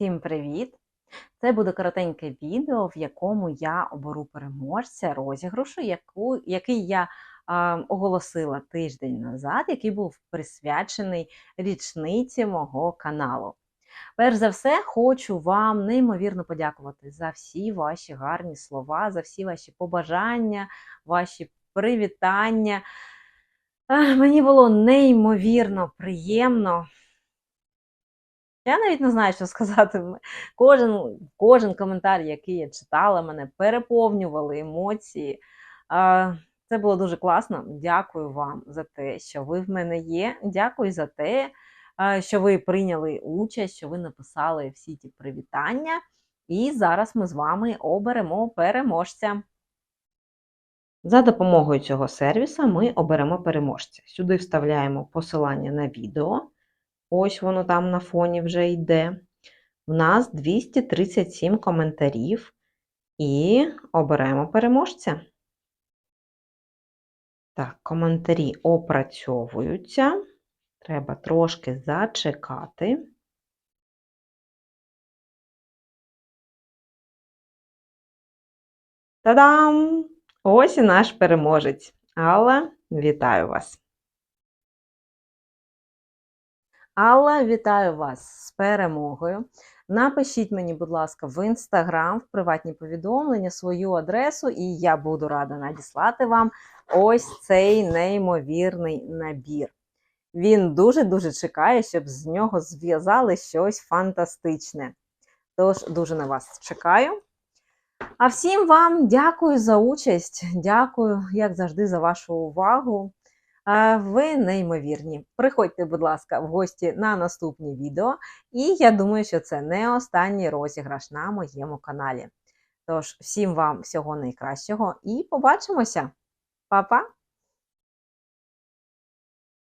Всім привіт! Це буде коротеньке відео, в якому я оберу переможця розіграшу, яку, який я а, оголосила тиждень назад, який був присвячений річниці мого каналу. Перш за все, хочу вам неймовірно подякувати за всі ваші гарні слова, за всі ваші побажання, ваші привітання. Мені було неймовірно приємно. Я навіть не знаю, що сказати. Кожен, кожен коментар, який я читала, мене переповнювали емоції. Це було дуже класно. Дякую вам за те, що ви в мене є. Дякую за те, що ви прийняли участь, що ви написали всі ті привітання. І зараз ми з вами оберемо переможця. За допомогою цього сервіса ми оберемо переможця. Сюди вставляємо посилання на відео. Ось воно там на фоні вже йде. В нас 237 коментарів. І оберемо переможця. Так, коментарі опрацьовуються. Треба трошки зачекати. Та-дам! Ось і наш переможець. Алла, вітаю вас! Алла, вітаю вас з перемогою. Напишіть мені, будь ласка, в інстаграм, в приватні повідомлення свою адресу, і я буду рада надіслати вам ось цей неймовірний набір. Він дуже-дуже чекає, щоб з нього зв'язали щось фантастичне. Тож дуже на вас чекаю. А всім вам дякую за участь, дякую, як завжди, за вашу увагу. Ви неймовірні. Приходьте, будь ласка, в гості на наступні відео, і я думаю, що це не останній розіграш на моєму каналі. Тож, всім вам всього найкращого і побачимося! Па-па!